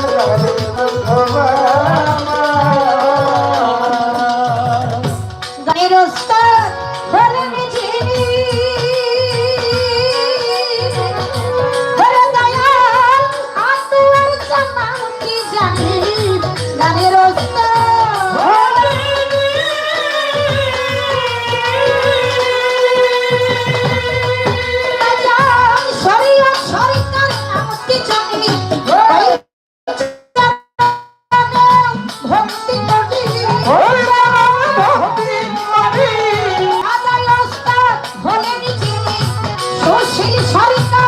গানের সুশীল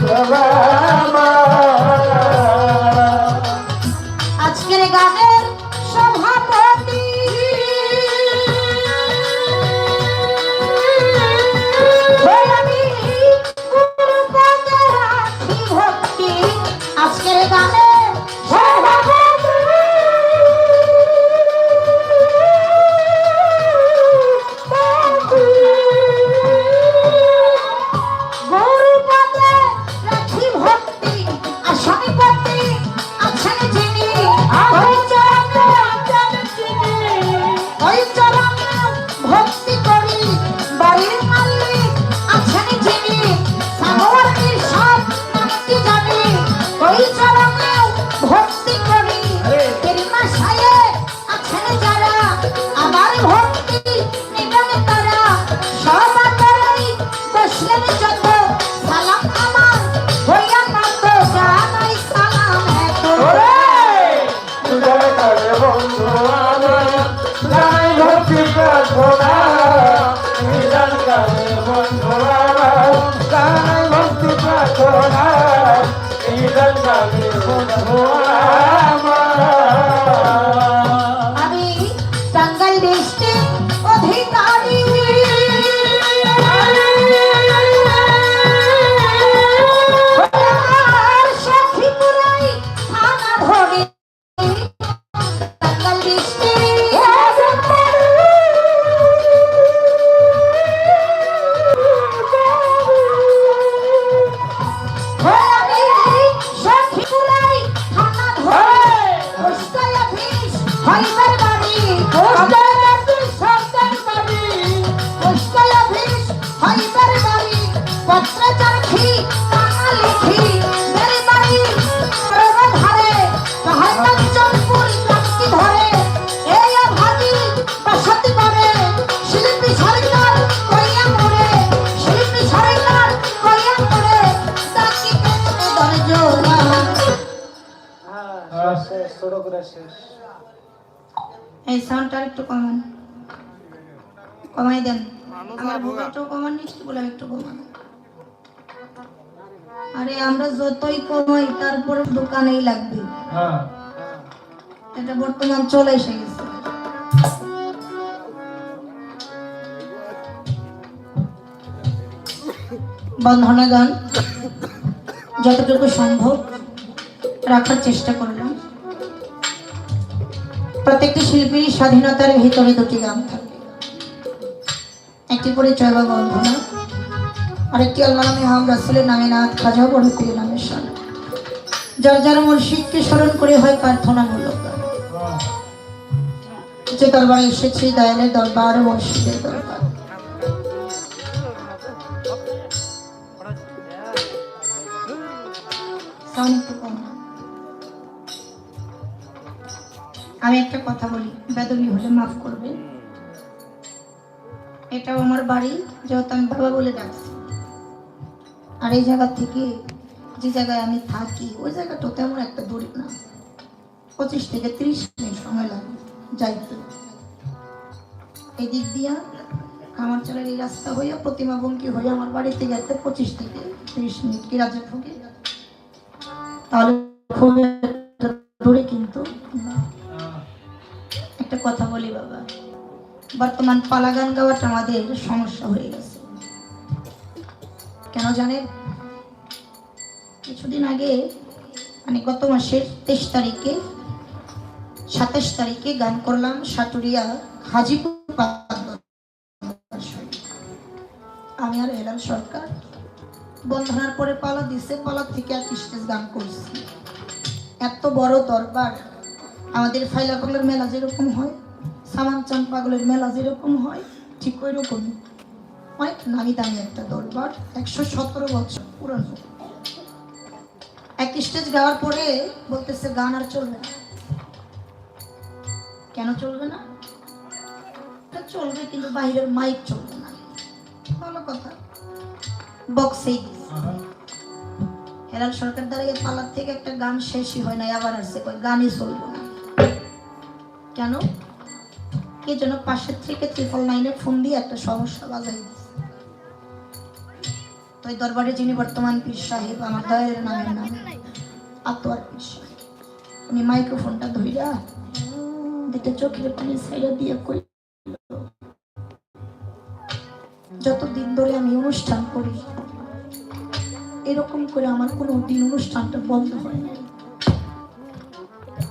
আমি এই সাউন্ডটা একটু কমান। কমাই দেন। আমার ভোকালটাও কমান একটু বলে একটু কমান আরে আমরা যতই কমাই তারপরে দোকানেই লাগবে। এটা বর্তমান চলে এসে গেছে। বন্ধনে গান যতটুকু সম্ভব রাখার চেষ্টা করলাম। প্রত্যেকটি শিল্পীর স্বাধীনতার ভিতরে দুটি গান থাকে। একটি পরিচয় বা বন্ধনা আরেকটি আল্লাহ নামে, হাম রাসুলের নামে নাথ খাজা বড় পীর নামে সান যার যার মুর্শিদকে স্মরণ করে হয় প্রার্থনামূলক। যে দরবারে এসেছি, দয়ালের দরবার মুর্শিদের দরবার। আমি একটা কথা বলি, বেদবি হলে মাফ করবে। এটাও আমার বাড়ি, যেহেতু আমি বাবা বলে ডাকছি। আর এই জায়গা থেকে যে জায়গায় আমি থাকি, ওই জায়গাটা তেমন একটা দূর না। পঁচিশ থেকে তিরিশ মিনিট সময় লাগে যাইতে। এই দিক দিয়া কামারচালের এই রাস্তা হইয়া, প্রতিমা বঙ্কি হয়ে আমার বাড়িতে যেতে পঁচিশ থেকে তিরিশ মিনিট কি রাজা ঠকে তাহলে খুব দূরে কিন্তু একটা কথা বলি বাবা, বর্তমান পালা গান গাওয়াটা আমাদের সমস্যা হয়ে গেছে। কেন জানেন কিছুদিন আগে মানে গত মাসের তেইশ তারিখে, সাতাশ তারিখে গান করলাম সাটুরিয়া হাজিপুর আমি আর হেলাল সরকার। বন্ধনার পরে পালা দিছে, পালা থেকে এক স্টেজ গান করছি। এত বড় দরবার, আমাদের ফাইলা পাগলের মেলা যেরকম হয়, সামান চান পাগলের মেলা যেরকম হয়, ঠিক ওই রকমই অনেক নামি দামি একটা একশো সতেরো বছর পুরানো। এক স্টেজ গাওয়ার পরে বলতেছে, গান আর চলবে না। কেন চলবে না? চলবে, কিন্তু বাইরের মাইক চলবে না। ভালো কথা। বক্সেই হেলাল সরকার দাঁড়িয়ে পালার থেকে একটা গান শেষই হয় না আবার আসছে। গানই চলবে না। কেন? এই জন্য পাশের থেকে ত্রিপল নাইনে ফোন দিয়ে একটা সমস্যা বাজাই দিচ্ছে তো দরবারে যিনি বর্তমান পীর সাহেব, আমার দয়ের নামের নাম আতোয়ার পীর সাহেব। উনি মাইক্রোফোনটা ধইরা দুটো চোখের পানি সাইডা দিয়ে কই যতদিন ধরে আমি অনুষ্ঠান করি, এরকম করে আমার কোনো দিন অনুষ্ঠানটা বন্ধ হয়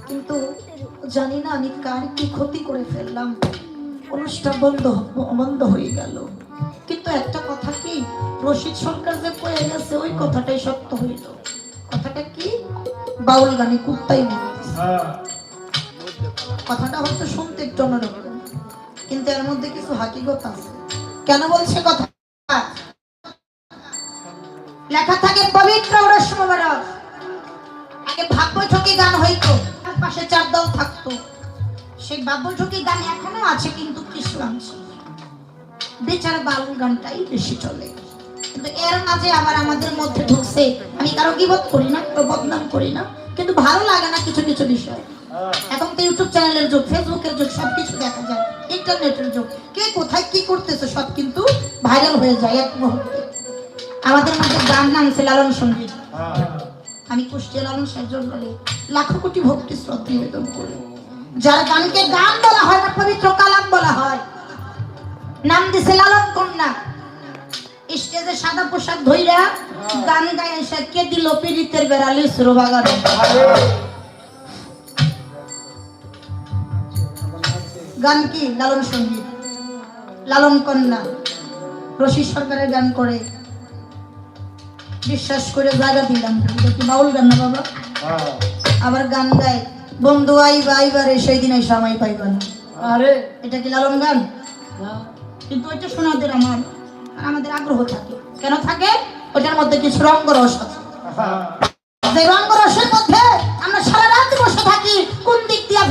কিন্তু জানি না আমি কার কি ক্ষতি করে ফেললাম। অনুষ্ঠান বন্ধ বন্ধ হয়ে গেল। কিন্তু একটা কথা কি রশিদ সরকার যে কয়ে গেছে ওই কথাটাই সত্য হইল। কথাটা কি? বাউল গানে কুত্তাই মরতেছে কথাটা হয়তো শুনতে একটু অন্যরকম কিন্তু এর মধ্যে কিছু হাকিগত আছে। কেন বলছে কথা? লেখা থাকে পবিত্র রসমবারক আগে ভাব বৈঠকে গান হইতো পাশে চার দল থাকতো। সেই ভাব বৈঠকে গান এখনও আছে কিন্তু কিছু অংশে বেচারা বাউল গানটাই বেশি চলে। কিন্তু এর মাঝে আবার আমাদের মধ্যে ঢুকছে। আমি কারও গিবত করি না কারও বদনাম করি না কিন্তু ভালো লাগে না কিছু কিছু বিষয়। এখন তো ইউটিউব চ্যানেলের যুগ ফেসবুকের যুগ সবকিছু দেখা যায়। ইন্টারনেটের যুগ। কে কোথায় কি করতেছে সব কিন্তু ভাইরাল হয়ে যায় এক মুহূর্তে। আমাদের মধ্যে গান নাম আছে লালন সংগীত। আমি কুষ্টিয়া লালন সাহায্য বলে লাখো কোটি ভক্তি শ্রদ্ধা নিবেদন করি। যার গানকে গান বলা হয় না পবিত্র কালাম বলা হয়। নাম দিছে লালন কন্যা। স্টেজে সাদা পোশাক ধইরা গান গায় এসে কে দিল পীড়িতের বেড়ালে সুরো বাগানে গান কি? লালন সংগীত। লালন কন্যা। রশি সরকারের গান করে। বিশ্বাস করে জায়গা দিলাম। কি বাউল গান না বাবা? আবার গান গায়। বন্ধু আইবা আইবারে সেই দিন এসে আমায় পাইবা না। আরে। এটা কি লালন গান? কিন্তু ওইটা শোনাদের আমার। আমাদের আগ্রহ থাকে। কেন থাকে? ওটার মধ্যে কিছু রঙ্গরস আছে। যে রঙ্গরসের মধ্যে আমরা সারা রাত বসে থাকি, কোন দিক দিয়ে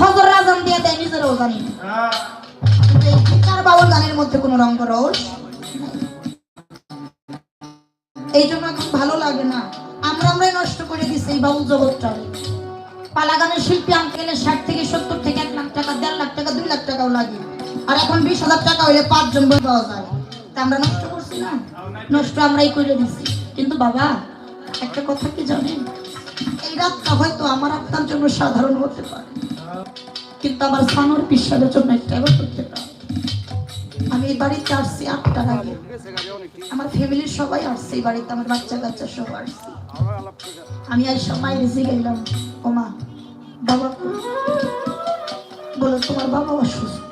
দিয়ে দেয় জানি গানের মধ্যে নাই। এই জন্য এখন ভালো লাগে না। আমরা আমরাই নষ্ট করে দিছি এই বাউল জগৎটা। পালা গানের শিল্পী আনতে গেলে ষাট থেকে সত্তর থেকে এক লাখ টাকা, দেড় লাখ টাকা, দুই লাখ টাকাও লাগে। আর এখন বিশ হাজার টাকা হইলে পাঁচজন বই পাওয়া যায়। আমরা নষ্ট করছি না? নষ্ট আমরাই করে দিচ্ছি কিন্তু বাবা, একটা কথা কি জানেন? এই রাতটা হয়তো আমার আপনার জন্য সাধারণ হতে পারে। কিন্তু আমার সানোর বিশ্বাসের জন্য একটা করতে পারে। আমি এই বাড়িতে আসছি আটটার আগে। আমার ফ্যামিলির সবাই আসছে এই বাড়িতে, আমার বাচ্চা কাচ্চা সব আসছে। আমি আর সময় রেসে গেলাম। ওমা বাবা? বলো, তোমার বাবা অসুস্থ।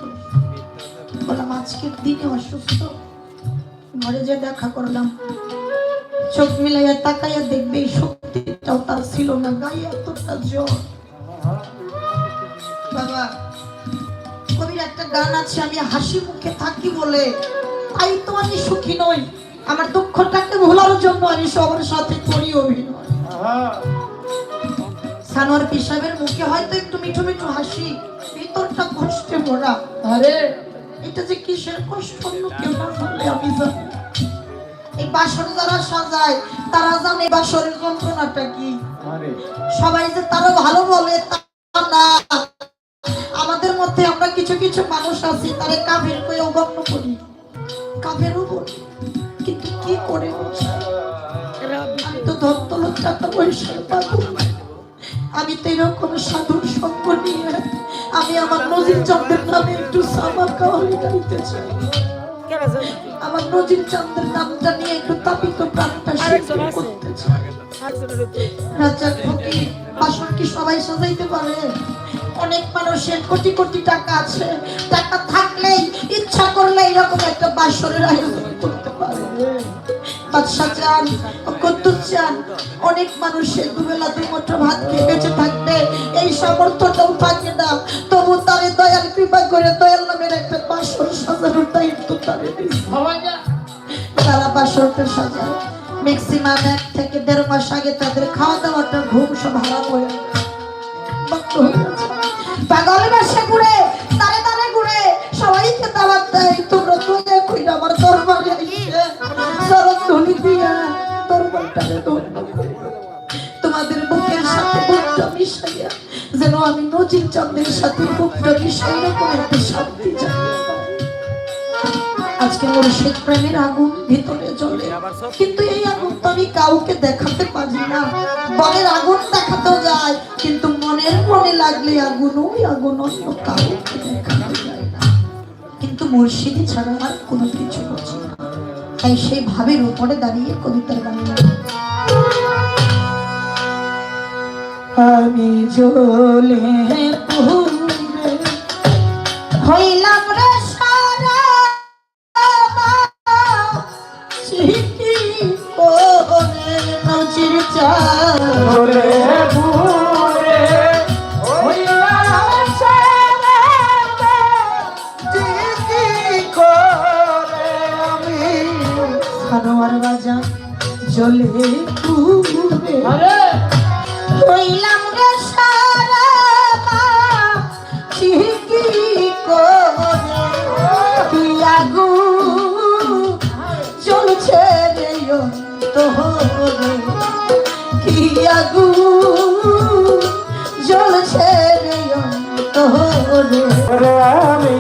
বললাম আজকের দিনে অসুস্থ? ঘরে যে দেখা করলাম, চোখ মিলাইয়া তাকাইয়া দেখবে এই শক্তিটাও তার ছিল না। এতটা বাবা, কবির একটা গান আছে, আমি হাসি মুখে থাকি বলে। তাই তো আমি সুখী নই। আমার দুঃখটাকে ভোলার জন্য আমি সবার সাথে করি অভিনয়। সানোয়ার পিসাবের মুখে হয়তো একটু মিঠু মিঠু হাসি, ভিতরটা কষ্টে ভরা আরে এটা যে কিসের কষ্ট? অন্য কেউ না জানলে আমি জানি। এই বাসন যারা সাজায় তারা জানে বাসরের যন্ত্রণাটা কি। সবাই যে তারা ভালো বলে তা না। আমাদের মধ্যে আমরা কিছু কিছু মানুষ আছি তারে কাফের কই অগণ্য করি। কাফেরও বলি কিন্তু কি করে আমি তো ধরতলত চারটা পয়সার পাবো আমি তো এরকম সাধুর সঙ্গ নিয়ে আমি আমার নজির চন্দ্রের নামে একটু সামার কাওয়ালি গাইতে চাই আমার নজির চন্দ্রের নামটা নিয়ে একটু তাপিত প্রাণটা সিদ্ধ করতে চাই রাজার ফকির বাসন কি সবাই সাজাইতে পারে? অনেক মানুষের কোটি কোটি টাকা আছে। টাকা থাকলেই ইচ্ছা করলে এরকম একটা বাসনের আয়োজন করতে পারে। বাদশাহ চান কদ্দুস চান। অনেক মানুষের দুবেলা দুমুঠো ভাত খেয়ে বেঁচে থাকবে। এই সামর্থ্যটাও থাকে না। তবু তারে দয়াল কৃপা করে দয়াল নামের একটা বাসন সাজানোর তারে বাসরটা সাজায়। ম্যাক্সিমাম এক থেকে দেড় মাস আগে তাদের খাওয়া দাওয়াটা ঘুম সব হারাম হয়ে। পাগল বাসে ঘুরে চন্দ্রের সাথে মিশাইয়া কোনো একটা শান্তি পাই। আজকে মুর্শিদ প্রেমের আগুন ভিতরে জ্বলে। কিন্তু এই আগুন তো আমি কাউকে দেখাতে পারি না। বনের আগুন দেখাতেও যায়, কিন্তু মনের মনে লাগলে আগুন, ওই আগুন অন্য কাউকে দেখাতে যায় না। কিন্তু মুর্শিদি ছাড়া আর কোনো কিছু বুঝি না। তাই সেই ভাবের উপরে দাঁড়িয়ে কবিতার গান আমি জ্বলে পুরে হইলাম রে সারা চিঠি করে নজির চাল ওরে হইলাম সারা জিকি করে আমি সানোয়ার বাজান জলে পুরে তোহরে কি আগু জ্বলছে রে আমি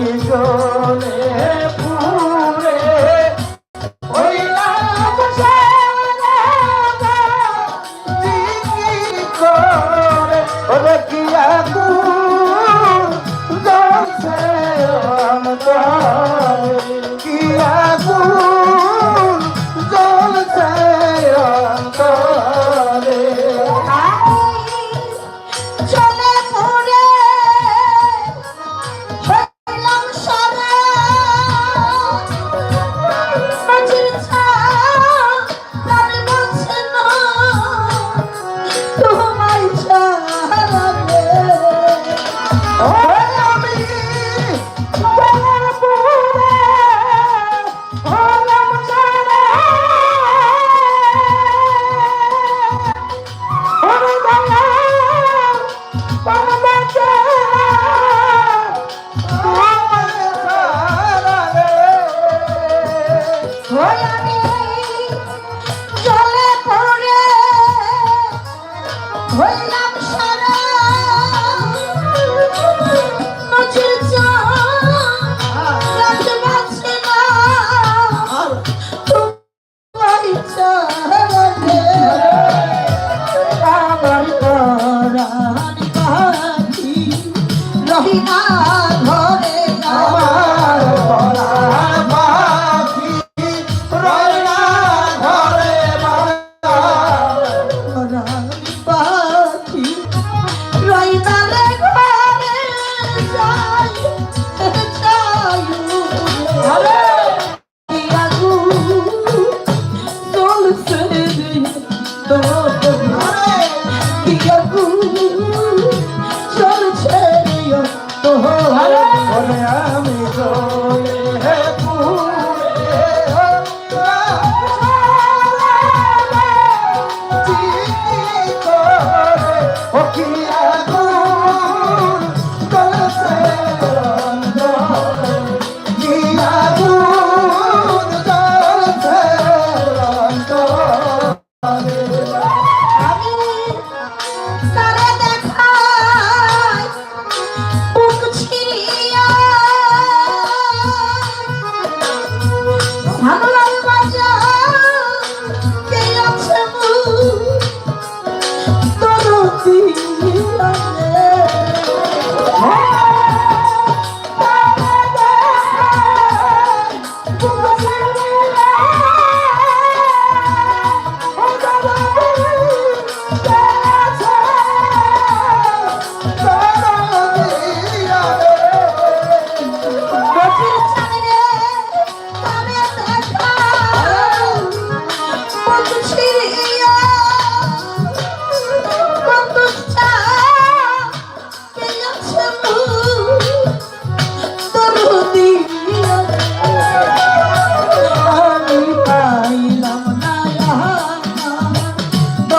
লাগে বছর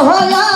দয়ালের